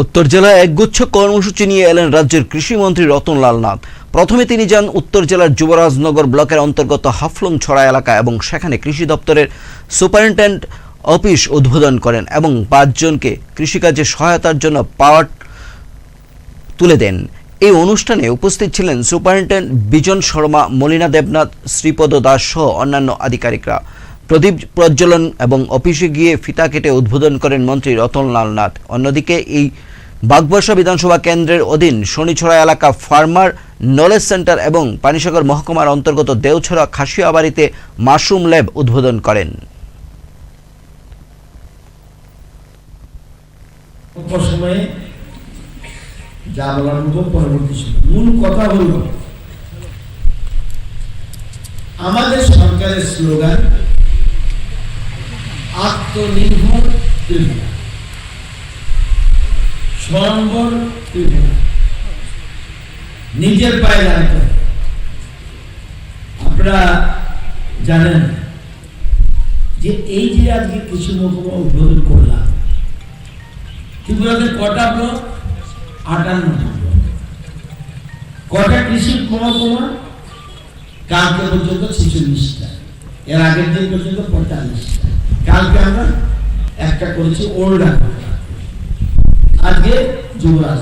উত্তর জেলায় একগুচ্ছ কর্মসূচি নিয়ে এলেন রাজ্যের কৃষিমন্ত্রী রতনলাল নাথ। প্রথমে তিনি যান উত্তর জেলার যুবরাজনগর ব্লকের অন্তর্গত হাফলং ছড়া এলাকা এবং সেখানে কৃষি দপ্তরের সুপারিনটেন্ডেন্ট অফিস উদ্বোধন করেন এবং পাঁচজনকে কৃষিকাজে সহায়তার জন্য পাওয়ার তুলে দেন। এই অনুষ্ঠানে উপস্থিত ছিলেন সুপারিনটেন্ডেন্ট বিজন শর্মা, মলিনা দেবনাথ, শ্রীপদ দাস সহ অন্যান্য আধিকারিকরা। প্রদীপ প্রজ্বলন এবং অফিসে গিয়ে ফিতা কেটে উদ্বোধন করেন মন্ত্রী রতনলাল নাথ। অন্যদিকে এই বাগবর্ষা বিধানসভা কেন্দ্রের অধীন শনিছড়া এলাকা ফার্মার নলেজ সেন্টার এবং পানিসাগর মহকুমার অন্তর্গত দেওছড়া খাসিয়াবাড়িতে মাশরুম ল্যাব উদ্বোধন করেন। আমাদের সরকারের স্লোগান আত্মনির্ভর স্বয়ম্বর নিজের পায়ে দাঁড়াতে আপনারা জানেন যে এই যে আজকে কৃষি মহকুমা উদ্বোধন করলাম ত্রিপুরাতে কটা ব্লক? আটান্নটা কটা কৃষি মহকুমা? কালকে পর্যন্ত ছেচল্লিশটা। এর আগের দিন পর্যন্ত পঁয়তাল্লিশটা। কালকে আমরা একটা করেছি ওল্ড আজকে যুবরাজ